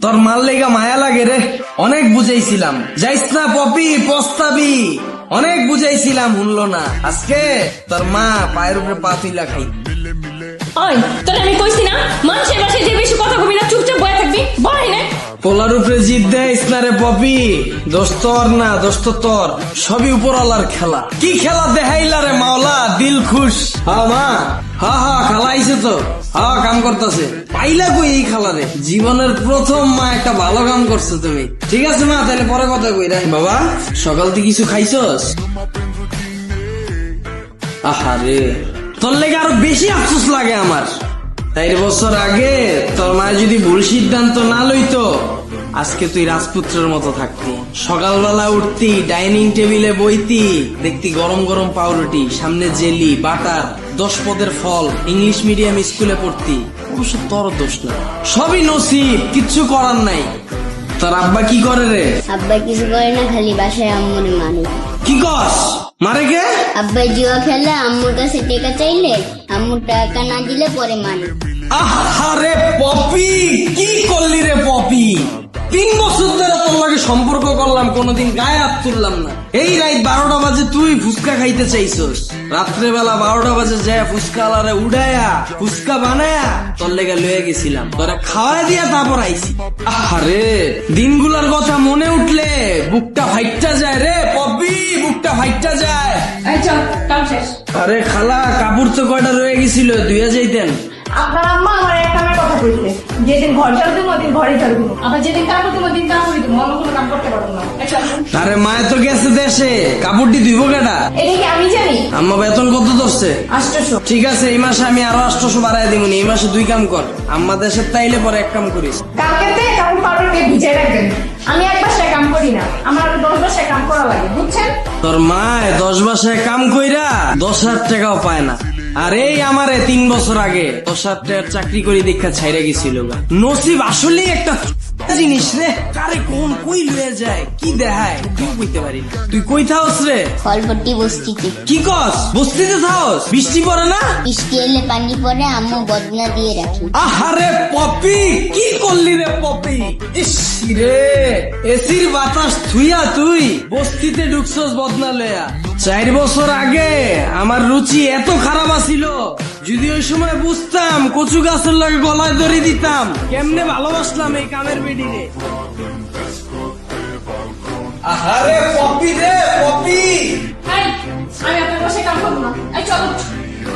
তোর মাল লেগা মায়া লাগে রে। অনেক বুঝাইছিলাম। যাইস না পপি, পস্তাবি। অনেক বুঝাইছিলাম শুনলো না। আজকে তোর মা পায়ের উপরে পা তুইলা খাই। তোর পোলার উপরে জিদ দেয়স না রে পপি। দোষ তোর না দোষ তো তোর। সবই উপরওয়ালার খেলা। কি খেলা দেখাইলা রে মাওলা দিল খুশ। হা মা। হা হা খালা আইছে তো। হা কাম করতেছে। পাইলা কই এই খালা রে? জীবনের প্রথম মা একটা ভালো কাম করছ তুমি। ঠিক আছে মা তাহলে পরে কথা কই রে বাবা। সকাল থেকে কিছু খাইছস? আহারে। তোর লেগে আরও বেশি আফসোস লাগে আমার। চার বছর আগে তোর মা যদি ভুল সিদ্ধান্ত না লইতো আজকে তুই রাজপুত্রের মতো থাকতি। সকালবেলা উঠতি ডাইনিং টেবিলে বইতি দেখতি গরম গরম পাউরুটি সামনে জেলি বাটার দশ পদের ফল ইংলিশ মিডিয়াম স্কুলে পড়তি। অবশ্য তোর দোষ না সবই নসিব কিচ্ছু করার নাই। তোর আব্বা কি করে রে? আব্বা কিছু করে না খালি বাসায় আম্মুর মানে কি কস? মারে কে? আব্বা জুয়া খেলে আম্মুর কাছে টেকা চাইলে আম্মুর টাকা না দিলে পরে মানে আহারে পপি কি করলি রে পপি? তিন বছর ধরে তোর লাগে সম্পর্ক করলাম কোনোদিন গায়ে হাত তুললাম না। এই রাত বারোটা বাজে তুই ফুচকা খাইতে চাইছস। রাত্রে বেলা বারোটা বাজে যায় ফুচকা আলারে উড়ায়া ফুচকা বানায়া তোর লেগে লয়ে গেছিলাম। তোরা খাওয়া দিয়া তারপর আইছি। আহারে দিনগুলার কথা মনে উঠলে বুকটা ফাইটটা যায় রে পপি। বুকটা ফাইটটা যায়। এই কাম শেষ। আরে খালা কাপড় তো কয়টা রয়ে গেছিল দুইয়া যাইতেন। আপনার আম্মা আমার কথা কইছে যেদিন ঘর ঝাড়ু দিব ওদিন ঘরে ঝাড়ু দিব। আবার যেদিন কাম করতে ওদিন কাম করে দিব অন্য কোনো কাম করতে পারব না। আচ্ছা, আরে মায়ে তো গেছে দেশে কাপড়টি ধুইব কেটা এটা কি আমি জানি? আম্মা বেতন কত ধরছে? আষ্টশো। ঠিক আছে এই মাসে আমি আরও আষ্টশো বাড়াই দিব এই মাসে দুই কাম কর। আম্মা দেশের তাইলে পরে এক কাম করিস। কাপড় পাউডারকে রাখবেন? আমি এক বাসায় কাম করি না আমার দশ বাসায় কাম করা লাগে বুঝছেন? তোর মায় দশ বাসায় কাম কইরা দশ হাজার টাকাও পায় না আর এই আমারে তিন বছর আগে দশ হাজার টাকার চাকরি করে দীক্ষা ছাইরা গেছিল। নসিব আসলেই একটা জিনিস রে। কারে কোন কই লয়ে যায় কি দেখায় কেউ কইতে পারি তুই কই থাকস রে? ফলপট্টি বস্তিতে। কি কস? বস্তিতে থাকস বৃষ্টি পড়ে না? বৃষ্টি এলে পানি পরে আম্মু বদনা দিয়ে রাখি। আহারে পপি কি করলি রে পপি? ইস রে এসির বাতাস থুইয়া তুই বস্তিতে ঢুকছস বদনা লয়া। চার বছর আগে আমার রুচি এত খারাপ আছিল যদি ওই সময় বুঝতাম কচু গাছের লাগে গলায় ধরে দিতাম কেমনে ভালোবাসলাম এই কামের বেডি রে আহারে পপি রে!